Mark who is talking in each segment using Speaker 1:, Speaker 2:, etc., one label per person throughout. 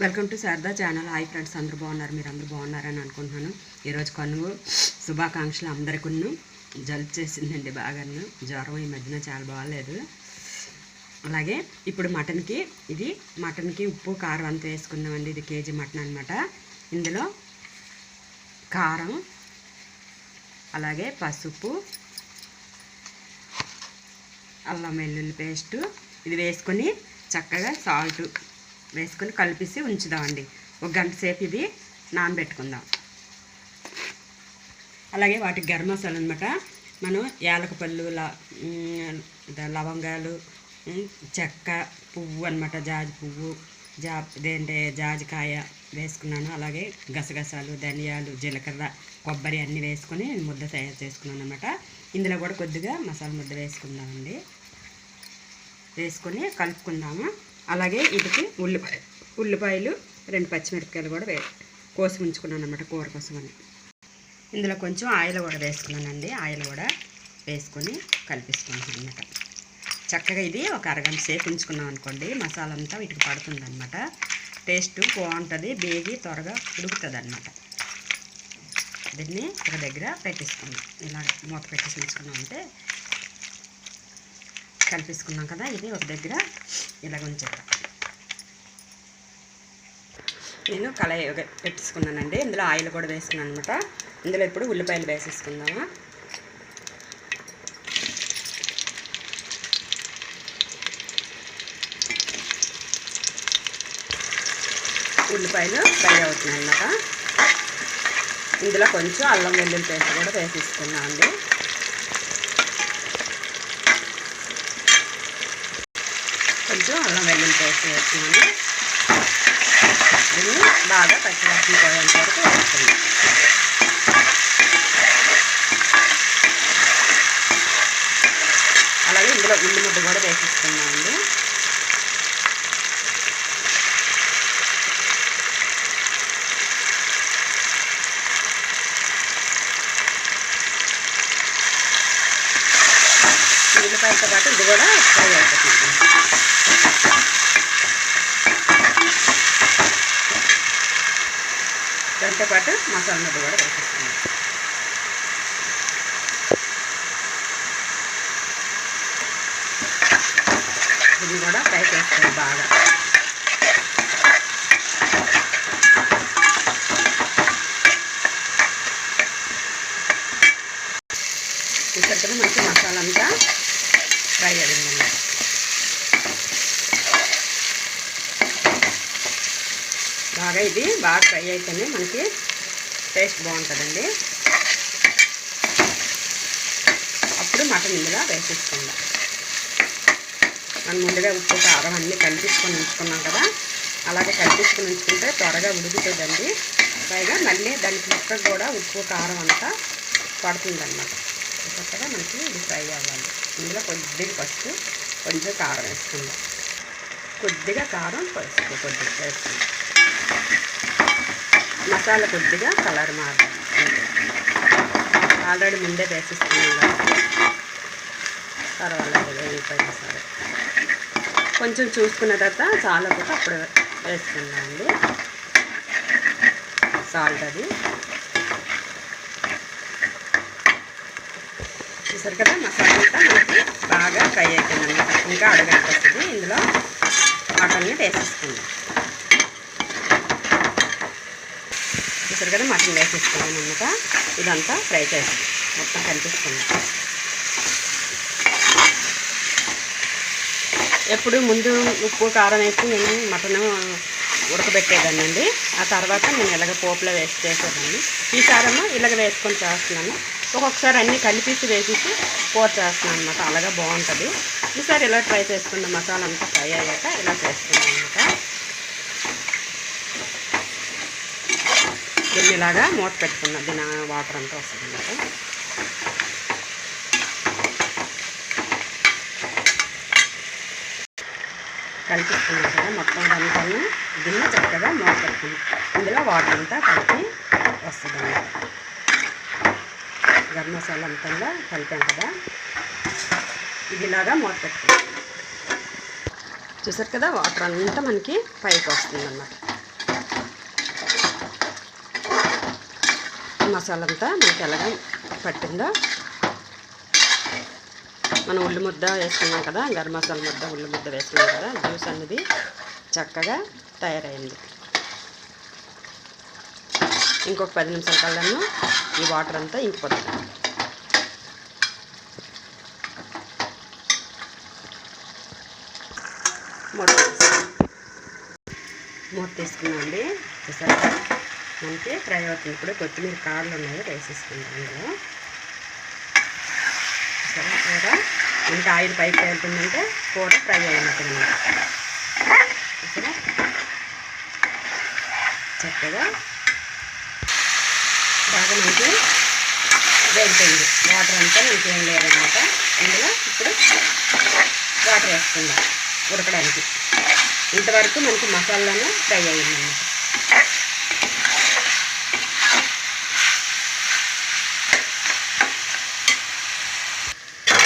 Speaker 1: Welcome to Sharada channel. Hi friends అందరూ బాగున్నారు? మీరు అందరూ బాగున్నారని అనుకుంటున్నాను. ఈరోజు కనుగో శుభాకాంక్షలు అందరికీ జలుపు చేసిందండి బాగాను. జ్వరం ఈ మధ్యన చాలా బాగాలేదు. అలాగే ఇప్పుడు మటన్కి ఇది మటన్కి ఉప్పు కారం అంతా వేసుకుందామండి ఇది కేజీ మటన్ అనమాట ఇందులో కారం అలాగే పసుపు అల్లం వెల్లుల్లి పేస్టు. ఇది వేసుకొని చక్కగా సాల్ట్ వేసుకొని కలిపేసి ఉంచుదామండి. ఒక గంట సేపు ఇది నానబెట్టుకుందాం. అలాగే వాటికి గరం మసాలా అనమాట మనం యాలకపళ్ళు ల ద- లవంగాలు చెక్క పువ్వు అనమాట జాజి పువ్వు జా ఇదేంటే జాజికాయ వేసుకున్నాను. అలాగే గసగసాలు ధనియాలు జీలకర్ర కొబ్బరి అన్నీ వేసుకొని ముద్ద తయారు చేసుకున్నాను అనమాట ఇందులో కూడా కొద్దిగా మసాలా ముద్ద వేసుకుందామండి. వేసుకొని కలుపుకుందాము. అలాగే వీటికి ఉల్లిపాయ ఉల్లిపాయలు రెండు పచ్చిమిరపకాయలు కూడా వే కోసి ఉంచుకున్నాను అనమాట కూర కోసమని ఇందులో కొంచెం ఆయిల్ కూడా వేసుకున్నానండి. ఆయిల్ కూడా వేసుకొని కలిపిస్తున్నాను అనమాట చక్కగా ఇది ఒక అరగంట సేపు ఉంచుకున్నాం అనుకోండి మసాలా అంతా వీటికి పడుతుందన్నమాట. టేస్ట్ బాగుంటుంది బేగి త్వరగా ఉడుకుతుంది అనమాట దీన్ని ఒక దగ్గర పెట్టేసుకున్నాం ఇలా మూత పెట్టేసి ఉంచుకున్నాం అంటే కలిపేసుకున్నాం కదా ఇది ఒక దగ్గర ఇలా ఉంచేద్దాం. నేను కళాయి ఒక పెట్టేసుకున్నానండి ఇందులో ఆయిల్ కూడా వేసుకున్నాను అనమాట ఇందులో ఇప్పుడు ఉల్లిపాయలు వేసేసుకుందామా. ఉల్లిపాయలు ఫ్రై అవుతున్నాయి అన్నమాట ఇందులో కొంచెం అల్లం వెల్లుల్లి పేస్ట్ కూడా వేసేసుకున్నాం అండి కొంచెం అల్లం వెల్లుల్లి పేస్ట్ వేస్తున్నాను. దీన్ని బాగా పచ్చివాసన పోయేంత వరకు వేస్తున్నాం అలాగే ఇందులో ఉల్లి ముద్ద కూడా వేసేస్తున్నామండి ఉల్లిపాయలతో పాటు ఇది కూడా ఫ్రై అయిపోతుంది. దాంతో పాటు మసాలా ముద్ద కూడా వేసేస్తున్నాం ఇది కూడా ఫ్రై చేస్తాను బాగా ఇక్కడ కూడా మంచి మసాలా అంతా ఫ్రై అయిందన్నమాట బాగా బాగా ఫ్రై అయితేనే మనకి టేస్ట్ బాగుంటుందండి. అప్పుడు మటన్ ఇందులో వేసేసుకుందాం. మనం ముందుగా ఉప్పు కారం అన్నీ కలిపించుకొని ఉంచుకున్నాం కదా అలాగే కలిపించుకొని ఉంచుకుంటే త్వరగా ఉడుకుతుందండి. పైగా మళ్ళీ దానికి ముక్కకు కూడా ఉప్పు కారం అంతా పడుతుందన్నమాట. చక్కగా మనకి ఇది ఫ్రై అవ్వాలి. ఇందులో కొద్దిగా పసుపు కొంచెం కారం వేసుకుందాం. కొద్దిగా కారం పసుపు కొద్దిగా వేసుకుందాం. మసాలా కొద్దిగా కలర్ మారుతుంది ఆల్రెడీ ముందే వేసిస్తున్నాం కాబట్టి. పర్వాలేదు వెళ్ళిపోయినా సరే. కొంచెం చూసుకున్న తర్వాత చాలా కూడా అప్పుడు వేసుకుందామండి. సాల్ట్ అది. చూసారు కదా మసాలా అంతా మనకి బాగా ఫ్రై అయిపోయింది ఇంకా అడగంట వస్తుంది ఇందులో మటన్ని వేసేసుకుందాం. చూసారు కదా మటన్ వేసేసుకున్నాను అనమాట ఇదంతా ఫ్రై చేస్తాం మొత్తం కనిపిస్తుంది. ఎప్పుడు ముందు ఉప్పు కారం వేసి నేను మటన్ ఉడకబెట్టేదానండి ఆ తర్వాత నేను ఇలాగ పోపులో వేసి చేసేదాన్ని. ఈసారేమో ఇలాగ వేసుకొని చేస్తున్నాను. ఒక్కొక్కసారి అన్నీ కలిపేసి వేసేసి పోర్ చేస్తున్నాను అనమాట అలాగా బాగుంటుంది. ఈసారి ఇలా ట్రై చేసుకున్న మసాలా అంతా ఫ్రై అయ్యాక ఇలా చేస్తున్నాను అనమాట దీన్ని ఇలాగా మూత పెట్టుకున్నా దీని వాటర్ అంతా వస్తుంది అన్నమాట కలిపిస్తున్నాం కదా మొత్తం అంతా దీన్ని చక్కగా మూత పెట్టుకున్నాం. ఇందులో వాటర్ అంతా కలిపి వస్తుంది అన్నమాట. గరం మసాలా అంతా కలిపాం కదా. ఇది ఇలాగా మూత పెట్టుకున్నాం. చూసారు కదా వాటర్ అంతా మనకి పైకి వస్తుంది అన్నమాట మసాలా అంతా మనకి ఎలాగ పట్టిందో. మనం ఉల్లి ముద్ద వేసుకున్నాం కదా గరం మసాలా ముద్ద ఉల్లి ముద్ద వేసుకున్నాం కదా జ్యూస్ అనేది చక్కగా తయారైంది. ఇంకొక పది నిమిషాల కల్లాను ఈ వాటర్ అంతా ఇంకిపోతుంది మూత తీసుకో- మూత తీసుకున్నామండి. చూసారా? మనకి ఫ్రై అవుతుంది. ఇప్పుడు కొత్తిమీర కాళ్ళు ఉన్నాయి వేసేసుకుందాం అందులో సరే కూర మనకి ఆయిల్ పైకి వెళ్తుందంటే కూర ఫ్రై అయినట్టుంది చూసారా చక్కగా బాగా మనకి వేడిపోయింది వాటర్ అంతా మనకి ఏం లేదనమాట ఇందులో ఇప్పుడు వాటర్ వేసుకుందాం ఉడకడానికి. ఇంతవరకు మనకి మసాలాను ఫ్రై అయ్యిందన్నమాట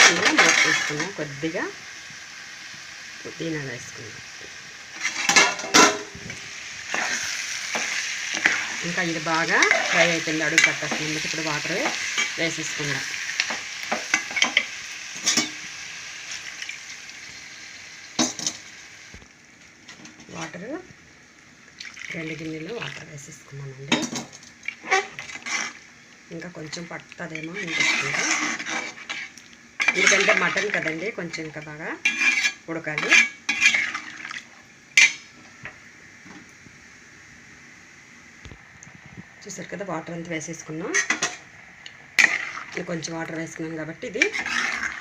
Speaker 1: ఇందులో మూత వేసుకున్నాం కొద్దిగా పుదీనా వేసుకున్నాం ఇంకా ఇది బాగా ఫ్రై అయిపోయింది. అడుగు పట్టేస్తుంది. ఇప్పుడు వాటర్ వేసేసుకుందాం. వాటర్ రెండు గిన్నెలు వాటర్ వేసేసుకున్నానండి ఇంకా కొంచెం పడుతుందేమో అనిపిస్తుంది. ఎందుకంటే మటన్ కదండి కొంచెం ఇంకా బాగా ఉడకాలి. చూసారు కదా వాటర్ అంతా వేసేసుకున్నాం. ఇది కొంచెం వాటర్ వేసుకున్నాం కాబట్టి ఇది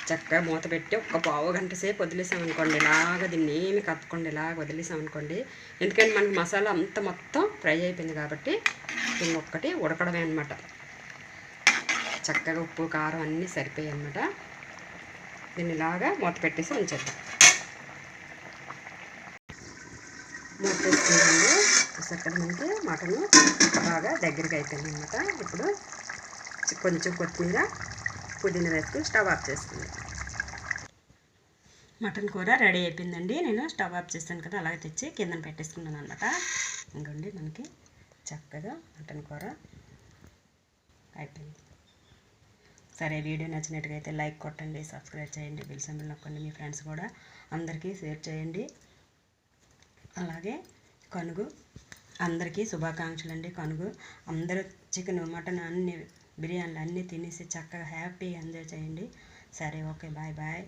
Speaker 1: చక్కగా మూత పెట్టి ఒక పావు గంట సేపు వదిలేసామనుకోండి ఇలాగ దీన్ని ఏమి కప్పకుండా ఇలాగ వదిలేసామనుకోండి ఎందుకంటే మనకి మసాలా అంతా మొత్తం ఫ్రై అయిపోయింది కాబట్టి ఇంకొకటి ఉడకడమే అనమాట చక్కగా ఉప్పు కారం అన్నీ సరిపోయాయి అనమాట దీన్ని ఇలాగా మూత పెట్టేసి ఉంచేద్దాం. మూత వేసుకుంటాము చూసారు మనకి మటన్ బాగా దగ్గరికి అయిపోయింది అనమాట ఇప్పుడు కొంచెం కొత్తిమీర పుదీనా వేసుకుని స్టవ్ ఆఫ్ చేసుకుంది. మటన్ కూర రెడీ అయిపోయిందండి. నేను స్టవ్ ఆఫ్ చేస్తాను కదా అలాగే తెచ్చి కింద పెట్టేసుకున్నాను అనమాట ఇంకోండి మనకి చక్కగా మటన్ కూర అయిపోయింది. సరే వీడియో నచ్చినట్టుగా అయితే లైక్ కొట్టండి సబ్స్క్రైబ్ చేయండి బిల్ సింబల్ నొక్కండి మీ ఫ్రెండ్స్ కూడా అందరికీ షేర్ చేయండి. అలాగే కనుగు అందరికీ శుభాకాంక్షలు అండి కనుగు. అందరూ చికెన్ మటన్ అన్ని బిర్యానీలు అన్నీ తినేసి చక్కగా హ్యాపీ ఎంజాయ్ చేయండి. సరే ఓకే బాయ్ బాయ్.